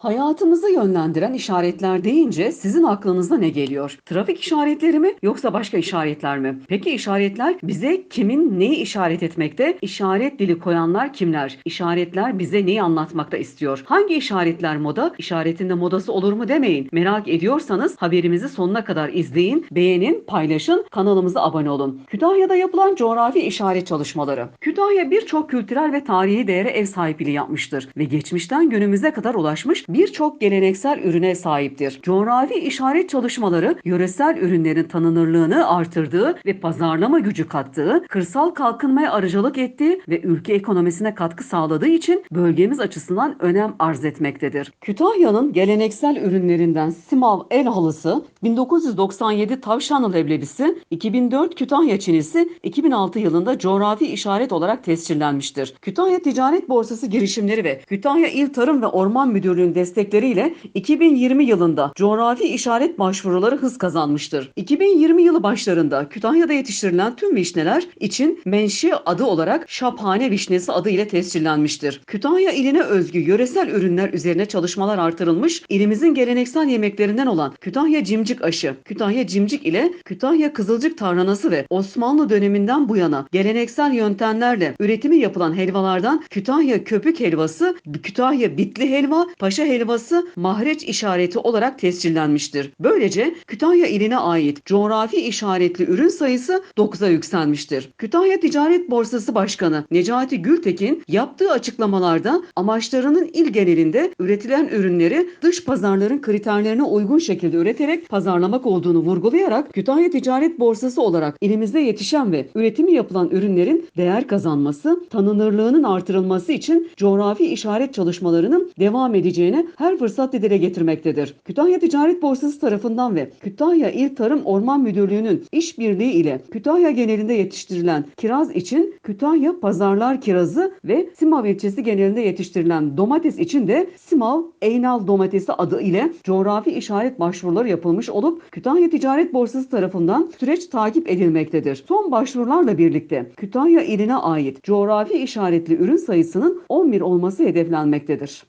Hayatımızı yönlendiren işaretler deyince sizin aklınıza ne geliyor? Trafik işaretleri mi yoksa başka işaretler mi? Peki işaretler bize kimin neyi işaret etmekte? İşaret dili koyanlar kimler? İşaretler bize neyi anlatmakta istiyor? Hangi işaretler moda? İşaretinde modası olur mu demeyin. Merak ediyorsanız haberimizi sonuna kadar izleyin, beğenin, paylaşın, kanalımıza abone olun. Kütahya'da yapılan coğrafi işaret çalışmaları. Kütahya birçok kültürel ve tarihi değere ev sahipliği yapmıştır ve geçmişten günümüze kadar ulaşmış birçok geleneksel ürüne sahiptir. Coğrafi işaret çalışmaları yöresel ürünlerin tanınırlığını artırdığı ve pazarlama gücü kattığı, kırsal kalkınmaya aracılık ettiği ve ülke ekonomisine katkı sağladığı için bölgemiz açısından önem arz etmektedir. Kütahya'nın geleneksel ürünlerinden Simav el halısı, 1997 tavşanlı leblebisi, 2004 Kütahya çinisi, 2006 yılında coğrafi işaret olarak tescillenmiştir. Kütahya Ticaret Borsası girişimleri ve Kütahya İl Tarım ve Orman Müdürlüğü'nün destekleriyle 2020 yılında coğrafi işaret başvuruları hız kazanmıştır. 2020 yılı başlarında Kütahya'da yetiştirilen tüm vişneler için menşe adı olarak Şaphane vişnesi adı ile tescillenmiştir. Kütahya iline özgü yöresel ürünler üzerine çalışmalar artırılmış, ilimizin geleneksel yemeklerinden olan Kütahya cimcik aşı, Kütahya cimcik ile Kütahya kızılcık tarhanası ve Osmanlı döneminden bu yana geleneksel yöntemlerle üretimi yapılan helvalardan Kütahya köpük helvası, Kütahya bitli helva, paşa helvası mahreç işareti olarak tescillenmiştir. Böylece Kütahya iline ait coğrafi işaretli ürün sayısı 9'a yükselmiştir. Kütahya Ticaret Borsası Başkanı Necati Gültekin yaptığı açıklamalarda amaçlarının il genelinde üretilen ürünleri dış pazarların kriterlerine uygun şekilde üreterek pazarlamak olduğunu vurgulayarak Kütahya Ticaret Borsası olarak ilimizde yetişen ve üretimi yapılan ürünlerin değer kazanması, tanınırlığının artırılması için coğrafi işaret çalışmalarının devam her fırsatta dile getirmektedir. Kütahya Ticaret Borsası tarafından ve Kütahya İl Tarım Orman Müdürlüğü'nün işbirliği ile Kütahya genelinde yetiştirilen kiraz için Kütahya Pazarlar Kirazı ve Simav ilçesi genelinde yetiştirilen domates için de Simav Eynal domatesi adı ile coğrafi işaret başvuruları yapılmış olup Kütahya Ticaret Borsası tarafından süreç takip edilmektedir. Son başvurularla birlikte Kütahya iline ait coğrafi işaretli ürün sayısının 11 olması hedeflenmektedir.